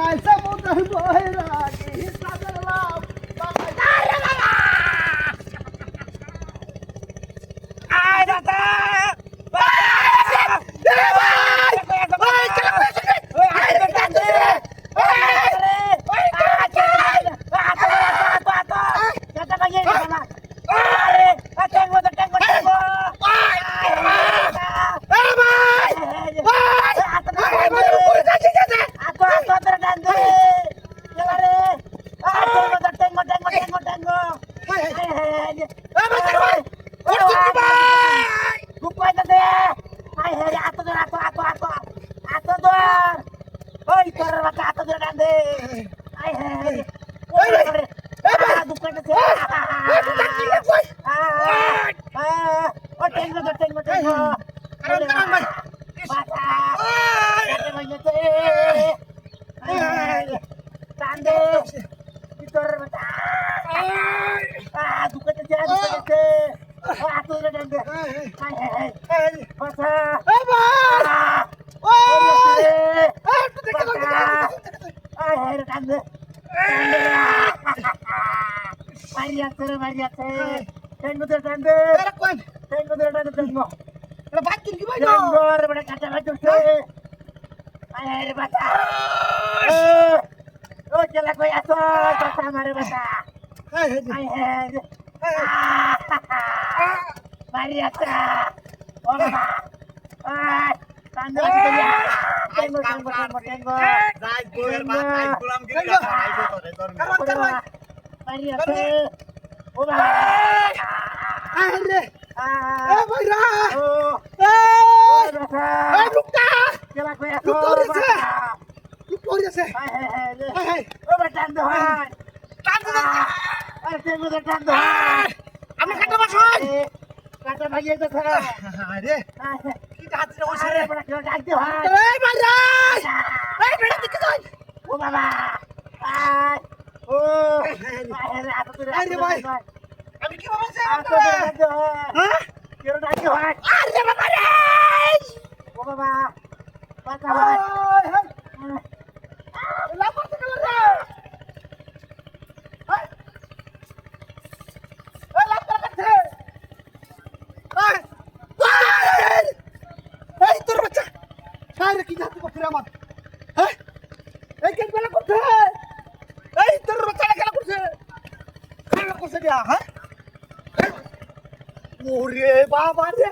নাই সমুদ্র বৈরাগী Kupaya deh. Hai hai Ah, kupaya deh kupaya deh. Oh ato dor dande. Hai hai. Bata. Ah. Mariate, mariate. Tengo de tande. Mariata. Hola. Ay, tanggul ya. Tenggul, tenggul, tenggul, tenggul. Naik bulan, naik bulan gini. Naik bulan, naik bulan. Mariata. Hola. Akhirnya. Eh, Mira. Eh, eh, Lukta. Lukta udah sih. Lukta udah sih. Hai, hai, hai. Hai, hai. Oh, bertandang. আমি কাটা বাসন কাটা ভাগিয়ে তো sir আরে কি বসে রে এই এই দিকে যাই। ও বাবা ও আরে ভাই। আমি কি বাবা হয়? আরে বাবা রে ও বাবা বাঁচা ভাই ওই হাই লাফাতে গেল রে হাই এই লাফা কাছে এই এই এই তোর বাচ্চা আরে কি জাতি করছিস আমার? হ্যাঁ? এই কেন বেলা করছে? এই তোর বাচ্চা খেলা করছে? খেলা করছে দিয়া হ্যাঁ? ওরে বাবা রে!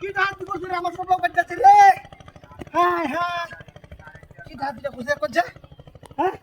কি দিব রে আমার সব রে হ্যাঁ হ্যাঁ কি করছে? হ্যাঁ?